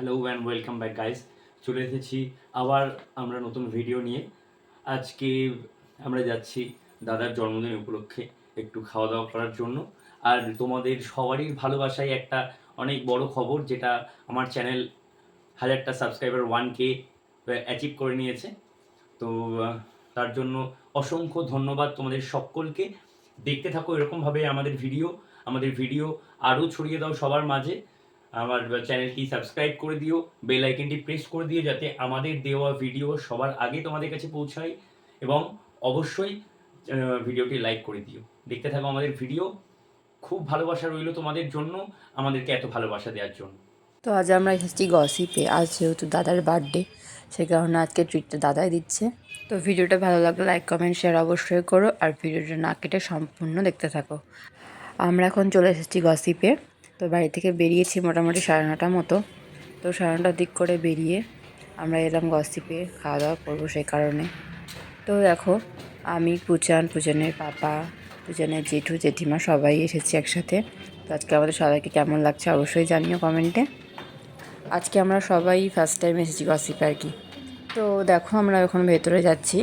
Hello and welcome back guys চলে এসেছি আবার আমরা নতুন ভিডিও নিয়ে। আজকে আমরা যাচ্ছি দাদার জন্মদিন উপলক্ষে একটু খাওয়া দাওয়া করার জন্য। আর তোমাদের সবারই ভালোবাসায় একটা অনেক বড় খবর, যেটা আমার চ্যানেল হাজারটা সাবস্ক্রাইবার ওয়ান কে অ্যাচিভ করে নিয়েছে। তো তার জন্য অসংখ্য ধন্যবাদ তোমাদের সকলকে। দেখতে থাকো এরকমভাবে আমাদের ভিডিও আমাদের ভিডিও আরও ছড়িয়ে দাও সবার মাঝে। আমার চ্যানেলটি সাবস্ক্রাইব করে দিও, বেল আইকনটি প্রেস করে দিও যাতে আমাদের দেওয়া ভিডিও সবার আগে তোমাদের কাছে পৌঁছায় এবং অবশ্যই ভিডিওটি লাইক করে দিও। দেখতে থাকো আমাদের ভিডিও খুব ভালোবাসা রইল তোমাদের জন্য, আমাদেরকে এত ভালোবাসা দেওয়ার জন্য। তো আজ আমরা এসেছি গসিপে। আজ যেহেতু দাদার বার্থডে সে কারণে আজকে ট্রিটটা দাদাই দিচ্ছে। তো ভিডিওটা ভালো লাগলে লাইক কমেন্ট শেয়ার অবশ্যই করো। আর ভিডিওটা না কেটে সম্পূর্ণ দেখতে থাকো। আমরা এখন চলে এসেছি গসিপে। তো বাড়ি থেকে বেরিয়েছি মোটামুটি সাড়ে নটার মতো। তো সাড়ে নটার দিক করে বেরিয়ে আমরা এলাম গসিপে খাওয়া দাওয়া করব সেই কারণে। তো দেখো, আমি পুচান পুচানের পাপা পুচানের জেঠু, জেঠিমা সবাই এসেছি একসাথে। তো আজকে আমাদের সবাইকে কেমন লাগছে অবশ্যই জানিও কমেন্টে। আজকে আমরা সবাই ফার্স্ট টাইম এসেছি গসিপে আর কি। তো দেখো, আমরা এখন ভেতরে যাচ্ছি।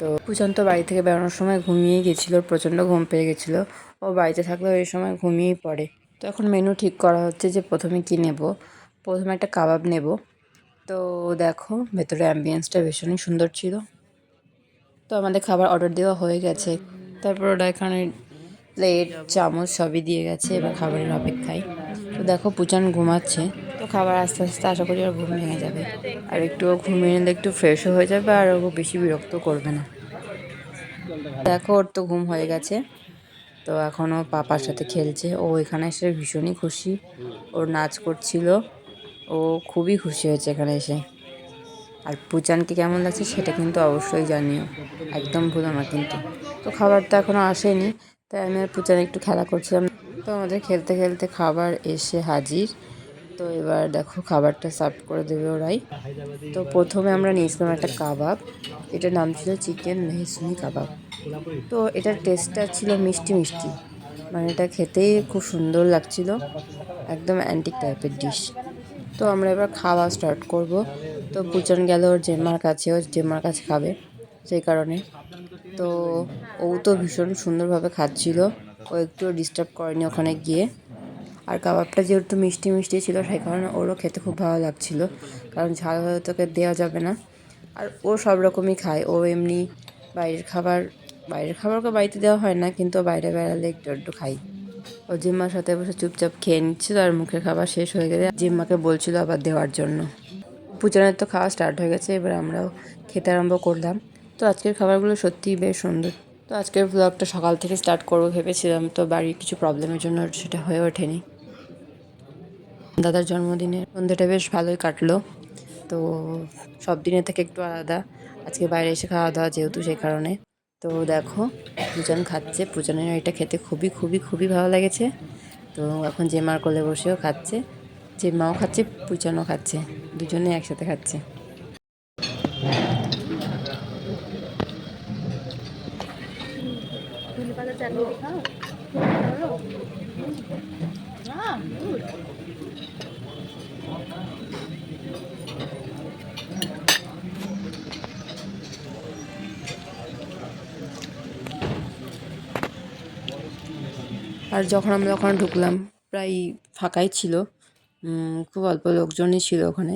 তো পুচান তো বাড়ি থেকে বেরোনোর সময় ঘুমিয়েই গেছিল, প্রচণ্ড ঘুম পেয়ে গেছিল। ও বাড়িতে থাকলেও এই সময় ঘুমিয়েই পড়ে। তো এখন মেনু ঠিক করা হচ্ছে যে প্রথমে কি নেব? প্রথমে একটা কাবাব নেব। তো দেখো, ভেতরে অ্যাম্বিয়েন্সটা ভীষণই সুন্দর ছিল। তো আমাদের খাবার অর্ডার দেওয়া হয়ে গেছে। তারপর ওরা এখানে প্লেট চামচ সবই দিয়ে গেছে, এবার খাবারের অপেক্ষায়। তো দেখো, পুচান ঘুমাচ্ছে। তো খাবার আস্তে আস্তে আশা করি আর ঘুম ভেঙে যাবে। আর একটু ঘুমিয়ে নিলে একটু ফ্রেশও হয়ে যাবে আর ও বেশি বিরক্ত করবে না। দেখো, ওর তো ঘুম হয়ে গেছে। তো এখনও পাপার সাথে খেলছে। ও এখানে এসে ভীষণই খুশি। ওর নাচ করছিল। ও খুবই খুশি হয়েছে এখানে এসে। আর পুচানকে কেমন লাগছে সেটা কিন্তু অবশ্যই জানিও। একদম ভুলো না কিন্তু। তো খাবার তো এখনও আসেনি। তাই আমি আর পুচান একটু খেলা করছিলাম। তো আমাদের খেলতে খেলতে খাবার এসে হাজির। তো এবার দেখো খাবারটা সার্ভ করে দেবে ওরাই। তো প্রথমে আমরা নিয়েছিলাম একটা কাবাব। এটার নাম ছিল চিকেন মেহসুনি কাবাব। তো এটার টেস্টটা ছিল মিষ্টি মিষ্টি। মানে এটা খেতেই খুব সুন্দর লাগছিল। একদম অ্যান্টিক টাইপের ডিশ তো আমরা এবার খাওয়া স্টার্ট করব। তো পুচন গেল ওর জেম্মার কাছে ওর জেম্মার কাছে খাবে সেই কারণে। তো ও তো ভীষণ সুন্দরভাবে খাচ্ছিল। ও একটু ডিস্টার্ব করেনি ওখানে গিয়ে। আর কাবাবটা যেহেতু মিষ্টি মিষ্টি ছিল, সেই কারণে ওরও খেতে খুব ভালো লাগছিল। কারণ ঝাল হলে তোকে দেওয়া যাবে না। আর ও সব রকমই খায়। ও এমনি বাইরের খাবার বাইরের খাবার ওকে বাড়িতে দেওয়া হয় না, কিন্তু বাইরে বেড়ালে একটু একটু খাই ও জিম্মার সাথে বসে চুপচাপ খেয়ে নিচ্ছিল আর মুখের খাবার শেষ হয়ে গেলে জিম্মাকে বলছিল আবার দেওয়ার জন্য। পুচানের তো খাওয়া স্টার্ট হয়ে গেছে, এবার আমরাও খেতে আরম্ভ করলাম। তো আজকের খাবারগুলো সত্যিই বেশ সুন্দর। তো আজকের ব্লগটা সকাল থেকে স্টার্ট করব ভেবেছিলাম, তো বাড়ির কিছু প্রবলেমের জন্য সেটা হয়ে ওঠেনি। দাদার জন্মদিনে সন্ধ্যাটা বেশ ভালোই কাটলো। তো সব দিনের থেকে একটু আলাদা। আজকে বাইরে এসে খাওয়া দাওয়া যেহেতু সেই কারণে। তো দেখো, পূজন খাচ্ছে। পূজনের এটা খেতে খুবই খুবই খুবই ভালো লেগেছে। তো এখন জেমার কোলে বসেও খাচ্ছে। জেমাও খাচ্ছে, পূজনও খাচ্ছে। দুজনে একসাথে খাচ্ছে। আর যখন আমরা ওখানে ঢুকলাম, প্রায় ফাঁকাই ছিল। খুব অল্প লোকজনই ছিল ওখানে।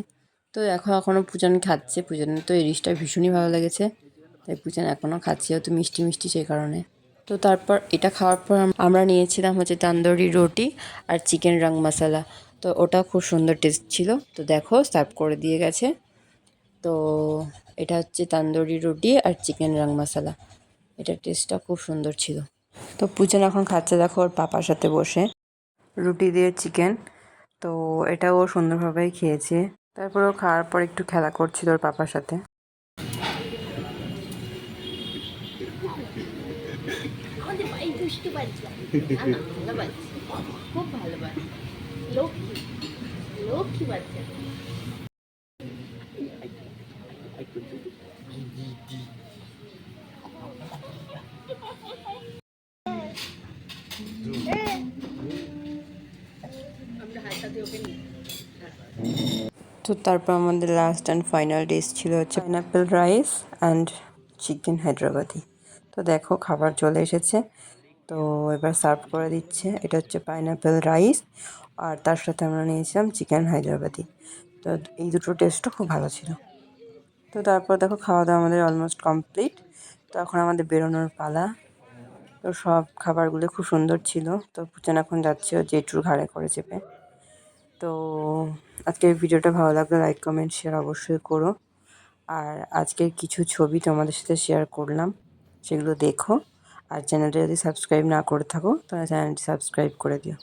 তো এখন এখনও পূজন খাচ্ছে। পূজনের তো এই ডিশটা ভীষণই ভালো লেগেছে। তাই পূজন এখনও খাচ্ছে। যেহেতু মিষ্টি মিষ্টি সেই কারণে। তো তারপর এটা খাওয়ার পর আমরা নিয়েছিলাম হচ্ছে তান্দুরি রুটি আর চিকেন রং মশলা। তো ওটা খুব সুন্দর টেস্ট ছিল। তো দেখো সার্ভ করে দিয়ে গেছে। তো এটা হচ্ছে তান্দুরি রুটি আর চিকেন রং মশলা। এটার টেস্টটা খুব সুন্দর ছিল। তো পূজন এখন খাচ্ছে দেখো, ওর পাপার সাথে বসে রুটি দিয়ে চিকেন। তো এটাও সুন্দরভাবেই খেয়েছে। তারপর ও খাওয়ার পর একটু খেলা করছিল ওর পাপার সাথে। ভালো খুব ভালো লক্ষ্মী লক্ষ্মী তো তারপর আমাদের লাস্ট অ্যান্ড ফাইনাল ডিশ ছিল হচ্ছে pineapple rice and chicken Hyderabadi. তো দেখো, খাবার চলে এসেছে। তো এবার সার্ভ করে দিচ্ছে। এটা হচ্ছে পাইনাপেল রাইস আর তার সাথে আমরা নিয়েছিলাম চিকেন হায়দ্রাবাদি। তো এই দুটো টেস্টও খুব ভালো ছিল। তো তারপর দেখো খাওয়া দাওয়া আমাদের অলমোস্ট কমপ্লিট তো এখন আমাদের বেরোনোর পালা। তো সব খাবারগুলো খুব সুন্দর ছিল। তো পুচান এখন যাচ্ছে জেঠুর ঘাড়ে করে চেপে। তো আজকের ভিডিওটা ভালো লাগলে লাইক কমেন্ট শেয়ার অবশ্যই করো। আর আজকের কিছু ছবি তোমাদের সাথে শেয়ার করলাম। সেগুলো দেখো। আর চ্যানেলটা যদি সাবস্ক্রাইব না করে থাকো, তাহলে চ্যানেলটি সাবস্ক্রাইব করে দিও।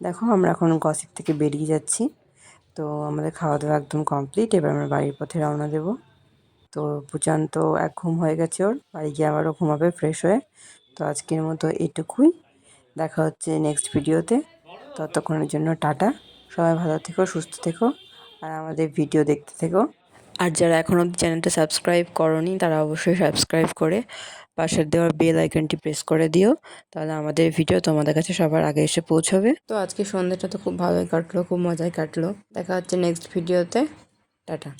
দেখো, আমরা এখন গসিপ থেকে বেরিয়ে যাচ্ছি। তো আমাদের খাওয়া দাওয়া একদম কমপ্লিট এবার আমরা বাড়ির পথে রওনা দেবো। তো পুচান তো এক ঘুম হয়ে গেছে ওর, বাড়ি গিয়ে আবারও ঘুমাবে ফ্রেশ হয়ে। তো আজকের মতো এটুকুই। দেখা হচ্ছে নেক্সট ভিডিওতে ততক্ষণের জন্য টাটা। সবাই ভালো থেকো, সুস্থ থেকো। আর আমাদের ভিডিও দেখতে থেকো। আর যারা এখনও চ্যানেলটা সাবস্ক্রাইব করনি, তারা অবশ্যই সাবস্ক্রাইব করে পাশের দেওয়ার বেল আইকনটি প্রেস করে দিও। তাহলে আমাদের ভিডিও তোমাদের কাছে সবার আগে এসে পৌঁছবে। তো আজকে সন্ধ্যাটা তো খুব ভালোই কাটলো, খুব মজাই কাটলো। দেখা হচ্ছে নেক্সট ভিডিওতে টাটা।